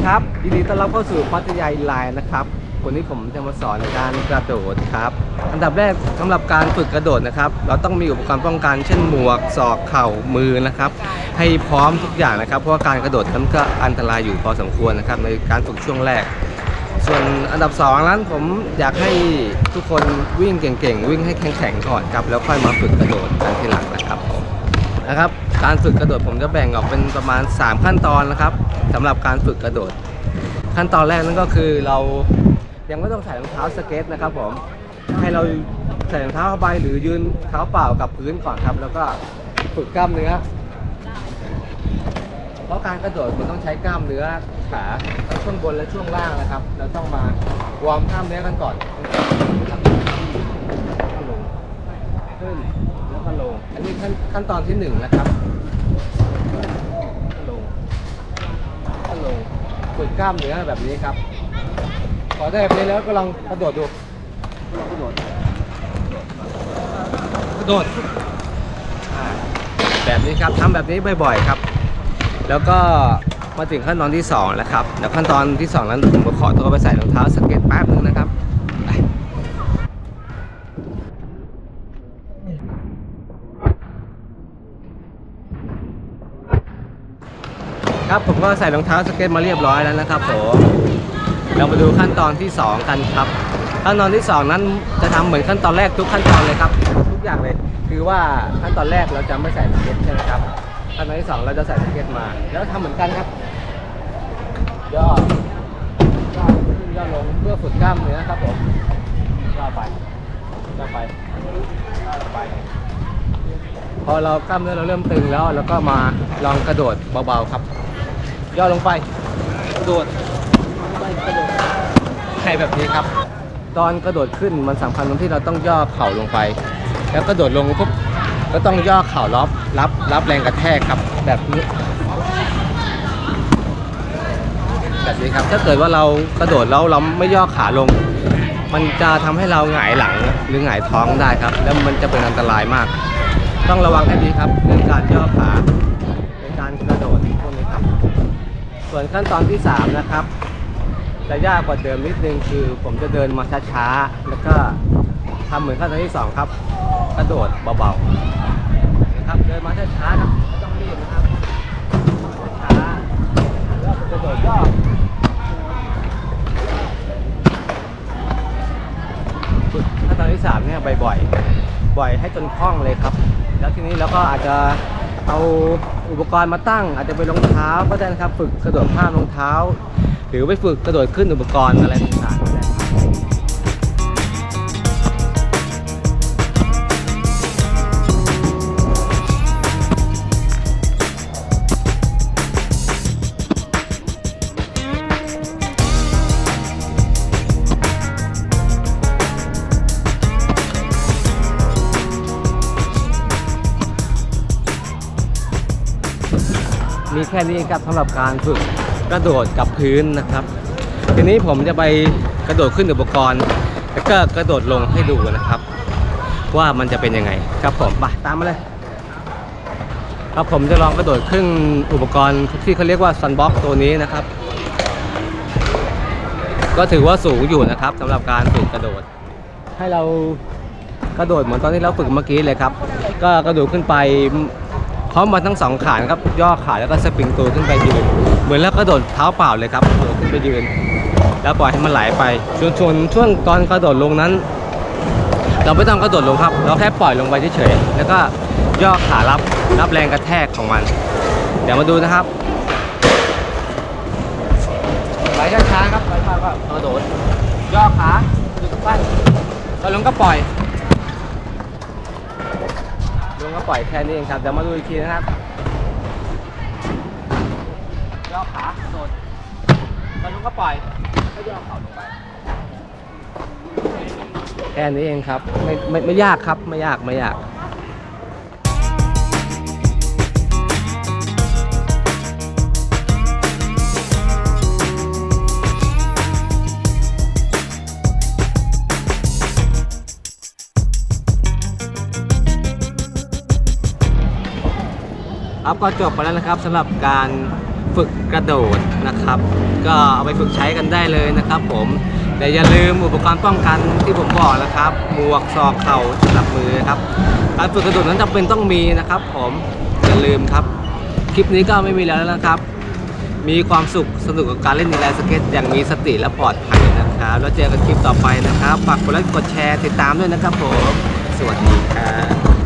ดีครับยินดีต้อนรับเข้าสู่พัทยาไลน์นะครับวันนี้ผมจะมาสอนในการกระโดดครับอันดับแรกสำหรับการฝึกกระโดดนะครับ เราต้องมีอุปกรณ์ป้องกันเช่นหมวกศอกเข่ามือนะครับ ให้พร้อมทุกอย่างนะครับ เพราะว่าการกระโดดนั้นก็อันตรายอยู่พอสมควรนะครับ ในการฝึกช่วงแรก ส่วนอันดับสองนั้นผมอยากให้ทุกคนวิ่งเก่งๆวิ่งให้แข็งๆก่อนครับแล้วค่อยมาฝึกกระโดดกันทีหลังนะครับผมนะครับ การฝึกกระโดดผมจะแบ่งออกเป็นประมาณ 3 ขั้นตอนนะครับสำหรับการฝึกกระโดด ขั้นตอนแรกนั่นก็คือเรายังไม่ต้องใส่รองเท้าสเก็ตนะครับผมให้เราใส่รองเท้าผ้าใบหรือยืนเท้าเปล่ากับพื้นก่อนครับ แล้วก็ฝึกกล้ามเนื้อเพราะการกระโดดมันต้องใช้กล้ามเนื้อขาทั้งช่วงบนและช่วงล่างนะครับ เราต้องมาวอร์มกล้ามเนื้อกันก่อนขึ้น ก็ลง อันนี้ขั้นขั้นตอนที่หนึ่งนะครับลงก็ลงฝึกกล้ามเนื้อแบบนี้ครับ พอได้แบบนี้แล้วก็ลองกระโดดดูกระโดดกระโดดแบบนี้ครับทำแบบนี้บ่อยๆครับ แล้วก็มาถึงขั้นตอนที่2แล้วครับเดี๋ยวขั้นตอนที่2นั้นผมก็ขอตัวไปใส่รองเท้าสเก็ตแป๊บนึงนะครับไป ครับผมก็ใส่รองเท้าสเก็ตมาเรียบร้อยแล้วนะครับผมเรามาดูขั้นตอนที่ 2 กันครับ ขั้นตอนที่ 2 นั้นจะทำเหมือนขั้นตอนแรกทุกขั้นตอนเลยครับ ทุกอย่างเลย คือว่าขั้นตอนแรกเราจะไม่ใส่สเก็ตใช่ไหมครับขั้นตอนที่สองเราจะใส่สเก็ตมา แล้วทำเหมือนกันครับย่อย่อขึ้นย่อลงเพื่อฝึกกล้ามเนื้อครับผมย่อไปย่อไปย่อไป พอเรากล้ามเนื้อเราเริ่มตึงแล้วเราก็มาลองกระโดดเบาๆครับ ย่อลงไปกระโดดไปกระโดดให้แบบนี้ครับ ตอนกระโดดขึ้นมันสำคัญตรงที่เราต้องย่อเข่าลงไป แล้วกระโดดลงปุ๊บก็ต้องย่อเข่ารับรับรับแรงกระแทกครับ แบบนี้ แบบนี้ครับถ้าเกิดว่าเรากระโดดแล้วเราไม่ย่อขาลง มันจะทำให้เราหงายหลังหรือหงายท้องได้ครับ แล้วมันจะเป็นอันตรายมาก ต้องระวังให้ดีครับเรื่องการย่อขาในการกระโดดพวกนี้ครับ ส่วนขั้นตอนที่ 3 นะครับ จะยากกว่าเดิมนิดนึงคือผมจะเดินมาช้าๆ แล้วก็ทำเหมือนขั้นตอนที่ 2 ครับ กระโดดเบาๆนะครับเดินมาช้าๆครับไม่ต้องรีบนะครับช้าๆแล้วกระโดดย่อฝึกขั้นตอนที่ 3 เนี่ยบ่อยๆ บ่อยให้จนคล่องเลยครับ แล้วทีนี้เราก็อาจจะ เอาอุปกรณ์มาตั้ง อาจจะเป็นรองเท้าก็ได้นะครับ ฝึกกระโดดข้ามรองเท้า หรือไปฝึกกระโดดขึ้นอุปกรณ์อะไรต่างๆ มีแค่นี้ครับสำหรับการฝึกกระโดดกับพื้นนะครับ ทีนี้ผมจะไปกระโดดขึ้นอุปกรณ์ แล้วก็กระโดดลงให้ดูนะครับ ว่ามันจะเป็นยังไงครับผมไปตามมาเลยครับผมจะลองกระโดดขึ้นอุปกรณ์ที่เขาเรียกว่าซันบ็อกตัวนี้นะครับ ก็ถือว่าสูงอยู่นะครับสำหรับการฝึกกระโดด ให้เรากระโดดเหมือนตอนที่เราฝึกเมื่อกี้เลยครับ ก็กระโดดขึ้นไป พร้อมมาทั้งสองขานครับย่อขาแล้วก็สปริงตัวขึ้นไปยืนเหมือนแล้วกระโดดเท้าเปล่าเลยครับกระโดดขึ้นไปยืน แล้วปล่อยให้มันไหลไปส่วนส่วนช่วงตอนกระโดดลงนั้น เราไม่ต้องกระโดดลงครับ เราแค่ปล่อยลงไปเฉยๆแล้วก็ย่อขารับรับแรงกระแทกของมัน เดี๋ยวมาดูนะครับไหลช้าๆครับไหลช้าก็กระโดดย่อขาดึงปั้นแล้วลงก็ปล่อย ลงก็ ปล่อยแค่นี้เองครับ เดี๋ยวมาดูอีกทีนะครับย่อขาโดดแล้วลงก็ปล่อยแล้วย่อเข่าลงไป แค่นี้เองครับ ไม่ไม่ไม่ยากครับ ไม่ยากไม่ยาก ครับก็จบไปแล้วนะครับสำหรับการฝึกกระโดดนะครับ ก็เอาไปฝึกใช้กันได้เลยนะครับผมแต่อย่าลืมอุปกรณ์ป้องกันที่ผมบอกนะครับหมวกศอกเข่าสำหรับมือครับการฝึกกระโดดนั้นจำเป็นต้องมีนะครับ ผมอย่าลืมครับ คลิปนี้ก็ไม่มีแล้วนะครับ มีความสุขสนุกกับการเล่นในแลนสเก็ตอย่างมีสติและปลอดภัยนะครับ แล้วเจอกันคลิปต่อไปนะครับฝากกดไลค์กดแชร์ติดตามด้วยนะครับผมสวัสดีครับ